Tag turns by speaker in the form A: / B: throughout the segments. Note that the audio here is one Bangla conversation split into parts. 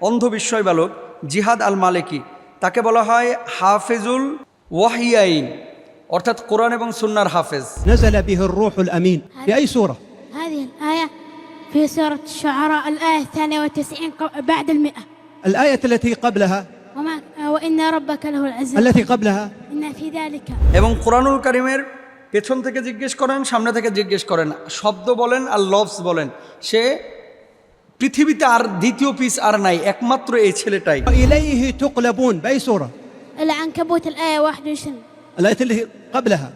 A: অন্ধ বিস্ময় বালক জিহাদ আল মালেকি তাকে বলা হয় হাফেজুল ওয়াহিয়াইন অর্থাৎ কোরআন এবং সুন্নার হাফেজ
B: نزل به الروح الأمين في أي سورة
C: هذه الآية في سورة الشعراء الآية الثانية وتسعين بعد المئة
B: الآية التي قبلها
C: وما وإن ربك له العزة
B: التي قبلها
C: إن في ذلك
A: এবং কোরআনুল কারিমের পেছন থেকে জিজ্ঞেস করেন সামনে থেকে জিজ্ঞেস করেন শব্দ বলেন আর লভস বলেন সে পৃথিবীতে আর দ্বিতীয় পিস আর নাই একমাত্র এই ছেলেটাই
B: وإليه تقلبون بأي سورة
C: العنكبوت الآية 21
B: الآية التي قبلها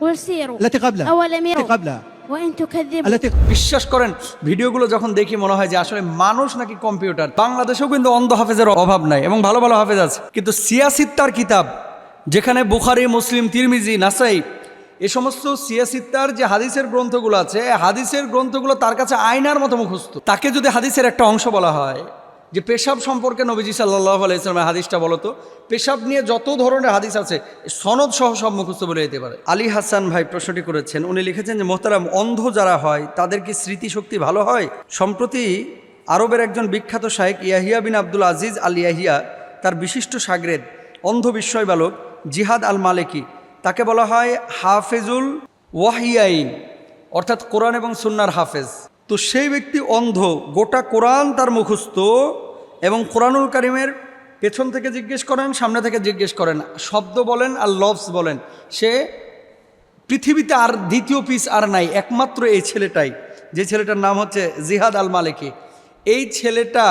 C: وسيروا
B: التي قبلها
C: أولم
B: التي
C: يروا
B: قبلها
C: وإن تكذبوا
B: التي
A: বিশ্বাস করেন ভিডিওগুলো যখন দেখি মনে হয় যে আসলে মানুষ নাকি কম্পিউটার বাংলাদেশেও কিন্তু অন্ধ হাফেজের অভাব নাই এবং ভালো ভালো হাফেজ আছে কিন্তু সিয়াসিত্তার কিতাব যেখানে বুখারি মুসলিম তিরমিজি নাসাই এ সমস্ত সিয়াসিত্তার যে হাদিসের গ্রন্থগুলো আছে হাদিসের গ্রন্থগুলো তার কাছে আয়নার মতো মুখস্থ। তাকে যদি হাদিসের একটা অংশ বলা হয়, যে পেশাব সম্পর্কে নবীজি সাল্লাহ আলাইসলামের হাদিসটা বলতো পেশাব নিয়ে যত ধরনের হাদিস আছে সনদ সহ সব মুখস্থ বলে যেতে পারে। আলী হাসান ভাই প্রশ্নটি করেছেন, উনি লিখেছেন যে, মোহতারাম, অন্ধ যারা হয়, তাদের কি স্মৃতিশক্তি ভালো হয়? সম্প্রতি আরবের একজন বিখ্যাত শাহেক ইয়াহিয়া বিন আব্দুল আজিজ আল ইয়াহিয়া তার বিশিষ্ট সাগরেদ অন্ধ বিস্ময় বালক জিহাদ আল মালেকি তাকে বলা হয় হাফেজুল ওয়াহিয়াইন, অর্থাৎ কোরআন এবং সুন্নার হাফেজ। তো সেই ব্যক্তি অন্ধ, গোটা কোরআন তার মুখস্থ এবং কোরআনুল কারিমের পেছন থেকে জিজ্ঞেস করেন, সামনে থেকে জিজ্ঞেস করেন, শব্দ বলেন আর লভস বলেন। সে পৃথিবীতে আর দ্বিতীয় পিস আর নাই, একমাত্র এই ছেলেটাই। যে ছেলেটার নাম হচ্ছে জিহাদ আল মালিকি এই ছেলেটা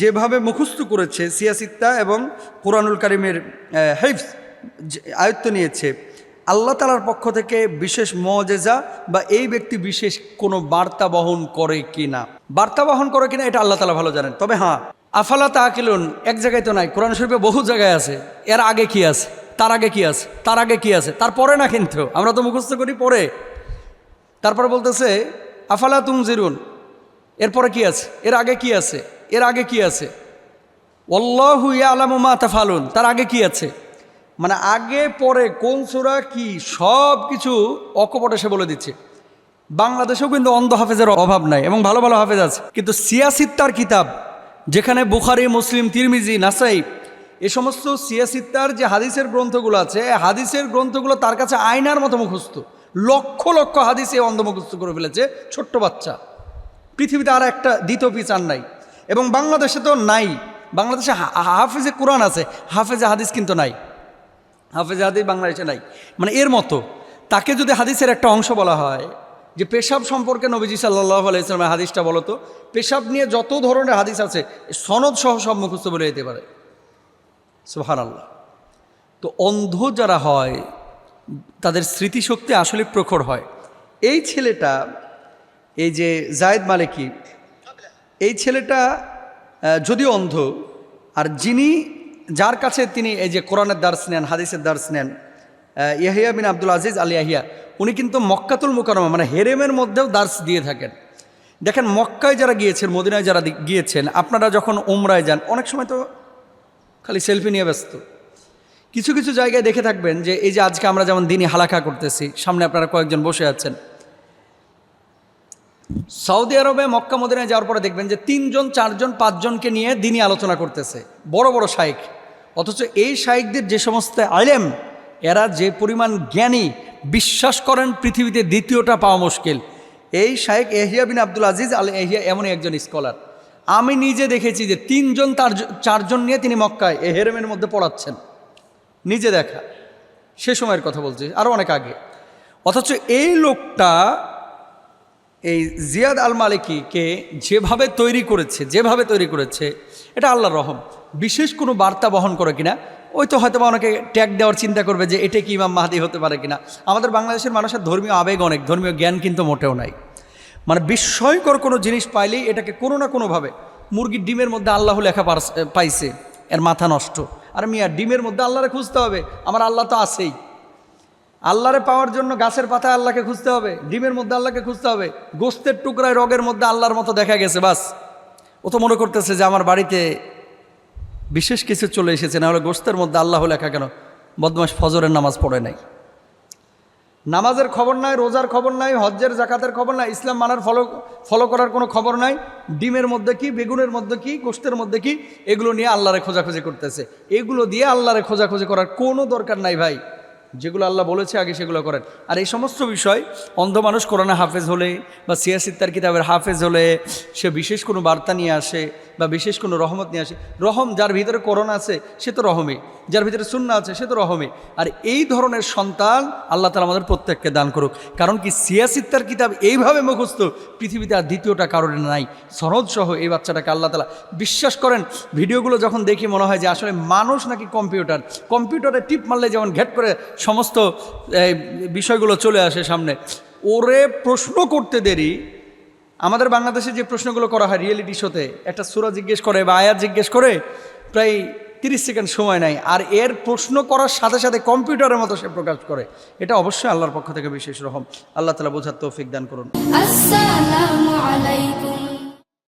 A: যেভাবে মুখস্থ করেছে সিয়াসিত্তা এবং কোরআনুল কারিমের হেফস আয়ত্ত নিয়েছে, আল্লাহ তালার পক্ষ থেকে বিশেষ মজেজা বা এই ব্যক্তি বিশেষ কোনো বার্তা বহন করে কি না বার্তা বহন করে কিনা এটা আল্লাহ তালা ভালো জানেন। তবে হ্যাঁ আফালা তা তাকিলুন এক জায়গায় তো নাই, কোরআন শরীফে বহু জায়গায় আছে। এর আগে কি আছে? তার আগে কি আছে? তার আগে কি আছে? তারপরে না কিন্তু, আমরা তো মুখস্থ করি পরে। তারপর বলতেছে, আফালা তুম জিরুন এরপরে কি আছে? এর আগে কি আছে? এর আগে কি আছে? অল্লাহু আলামা তাফালুন, তার আগে কি আছে? মানে আগে, পরে, কোন সুরা, কি, সব কিছু অকপটে সে বলে দিচ্ছে। বাংলাদেশেও কিন্তু অন্ধ হাফেজের অভাব নাই এবং ভালো ভালো হাফেজ আছে। কিন্তু সিয়াসিত্তার কিতাব, যেখানে বুখারি, মুসলিম, তিরমিজি, নাসাই, এ সমস্ত সিয়াসিত্তার যে হাদিসের গ্রন্থগুলো আছে হাদিসের গ্রন্থগুলো তার কাছে আয়নার মতো মুখস্থ। লক্ষ লক্ষ হাদিসে অন্ধ মুখস্থ করে ফেলেছে ছোট্ট বাচ্চা। পৃথিবীতে আর একটা দ্বিতীয় পিস আর নাই। এবং বাংলাদেশে তো নাই। বাংলাদেশে হাফেজে কোরআন আছে, হাফেজে হাদিস কিন্তু নাই। হাফেজে হাদিস বাংলাদেশে নাই। মানে এর মতো। তাকে যদি হাদিসের একটা অংশ বলা হয়, যে পেশাব সম্পর্কে নবীজি সাল্লাহ আলাইসলামের হাদিসটা বলতো পেশাব নিয়ে যত ধরনের হাদিস আছে, সনদ সহ সব মুখস্থ বলে যেতে পারে। সুহান আল্লাহ তো অন্ধ যারা হয়, তাদের স্মৃতিশক্তি আসলে প্রখর হয়। এই ছেলেটা, এই যে জায়েদ মালিকি, এই ছেলেটা যদিও অন্ধ, আর যিনি যার কাছে তিনি এই যে কোরআনের দার্স নেন, হাদিসের দার্স নেন ইয়াহিয়া বিন আব্দুল আজিজ আল ইয়াহিয়া, উনি কিন্তু মক্কাতুল মুকারমা মানে হেরেমের মধ্যেও দার্স দিয়ে থাকেন। দেখেন, মক্কায় যারা গিয়েছেন, মদিনায় যারা গিয়েছেন, আপনারা যখন উমরায় যান, অনেক সময় তো খালি সেলফি নিয়ে ব্যস্ত। কিছু কিছু জায়গায় দেখে থাকবেন যে, এই যে আজকে আমরা যেমন দিনই হালাকা করতেছি, সামনে আপনারা কয়েকজন বসে আছেন সৌদি আরবে মক্কা মদিনায় যাওয়ার পরে দেখবেন যে তিনজন, চারজন, পাঁচজনকে নিয়ে দিনই আলোচনা করতেছে। বড় বড় শাইক অথচ এই শাইকদের যে সমস্ত আলেম, এরা যে পরিমাণ জ্ঞানী, বিশ্বাস করেন পৃথিবীতে দ্বিতীয়টা পাওয়া মুশকিল। এই শাইক এহিয়া বিন আব্দুল আজিজ আল এহিয়া এমনই একজন স্কলার। আমি নিজে দেখেছি যে তিনজন, তার, চারজন নিয়ে তিনি মক্কায় এ হেরেমের মধ্যে পড়াচ্ছেন। নিজে দেখা। সে সময়ের কথা বলছি আরও অনেক আগে। অথচ এই লোকটা এই জিয়াদ আল মালিকিকে যেভাবে তৈরি করেছে, যেভাবে তৈরি করেছে, এটা আল্লাহর রহম। বিশেষ কোনো বার্তা বহন করে কিনা? ওই তো হয়তো অনেকে ট্যাগ দেওয়ার চিন্তা করবে যে এটা কি ইমাম মাহাদি হতে পারে কিনা। আমাদের বাংলাদেশের মানুষের ধর্মীয় আবেগ অনেক, ধর্মীয় জ্ঞান কিন্তু মোটেও নাই। মানে বিস্ময়কর কোনো জিনিস পাইলেই এটাকে কোনো না কোনোভাবে মুরগির ডিমের মধ্যে আল্লাহ লেখা পাইছে। এর মাথা নষ্ট। আর মিয়া, ডিমের মধ্যে আল্লাহরে খুঁজতে হবে। আমার আল্লাহ তো আছেই। আল্লাহরে পাওয়ার জন্য গাছের পাতায় আল্লাহকে খুঁজতে হবে, ডিমের মধ্যে আল্লাহকে খুঁজতে হবে, গোস্তের টুকরায় রগের মধ্যে আল্লাহর মতো দেখা গেছে, বাস। ও তো মনে করতেছে যে আমার বাড়িতে বিশেষ কিছু চলে এসেছে, না হলে গোস্তের মধ্যে আল্লাহ লেখা কেন? বদমাস ফজরের নামাজ পড়ে নাই। নামাজের খবর নাই, রোজার খবর নাই, হজ্জের জাকাতের খবর নাই, ইসলাম মানার ফলো ফলো করার কোনো খবর নাই, ডিমের মধ্যে কি, বেগুনের মধ্যে কি গোষ্ঠের মধ্যে কি, এগুলো নিয়ে আল্লাহরে খোঁজাখুঁজি করতেছে। এগুলো দিয়ে আল্লাহরে খোঁজাখুঁজি করার কোনো দরকার নাই ভাই। যেগুলো আল্লাহ বলেছে, আগে সেগুলো করেন। আর এই সমস্ত বিষয়, অন্ধ মানুষ কোরআনে হাফেজ হলে বা সিয়াসিত্তার কিতাবের হাফেজ হলে সে বিশেষ কোনো বার্তা নিয়ে আসে বা বিশেষ কোনো রহমত নিয়ে আসে। রহম যার ভিতরে করোনা আছে, সে তো রহমে। যার ভিতরে সুন্না আছে, সে তো রহমে। আর এই ধরনের সন্তান আল্লাহ তালা আমাদের প্রত্যেককে দান করুক। কারণ কি সিয়াসিত্তার কিতাব এইভাবে মুখস্থ, পৃথিবীতে আর দ্বিতীয়টা কারণে নাই। সনদ সহ এই বাচ্চাটাকে আল্লাহ তালা বিশ্বাস করেন। ভিডিওগুলো যখন দেখি মনে হয় যে আসলে মানুষ নাকি কম্পিউটার। কম্পিউটারে টিপ মারলে যেমন ঘেট করে সমস্ত বিষয়গুলো চলে আসে সামনে। ওরে প্রশ্ন করতে দেরি। আমাদের বাংলাদেশে যে প্রশ্নগুলো করা হয় রিয়েলিটি শোতে একটা সুরা জিজ্ঞেস করে বা আয়াত জিজ্ঞেস করে, প্রায় তিরিশ সেকেন্ড সময় নাই আর এর প্রশ্ন করার সাথে সাথে কম্পিউটারের মতো সে প্রকাশ করে। এটা অবশ্যই আল্লাহর পক্ষ থেকে বিশেষ রহম। আল্লাহ তালা বোঝার তৌফিক দান করুন।
D: আসসালামু আলাইকুম।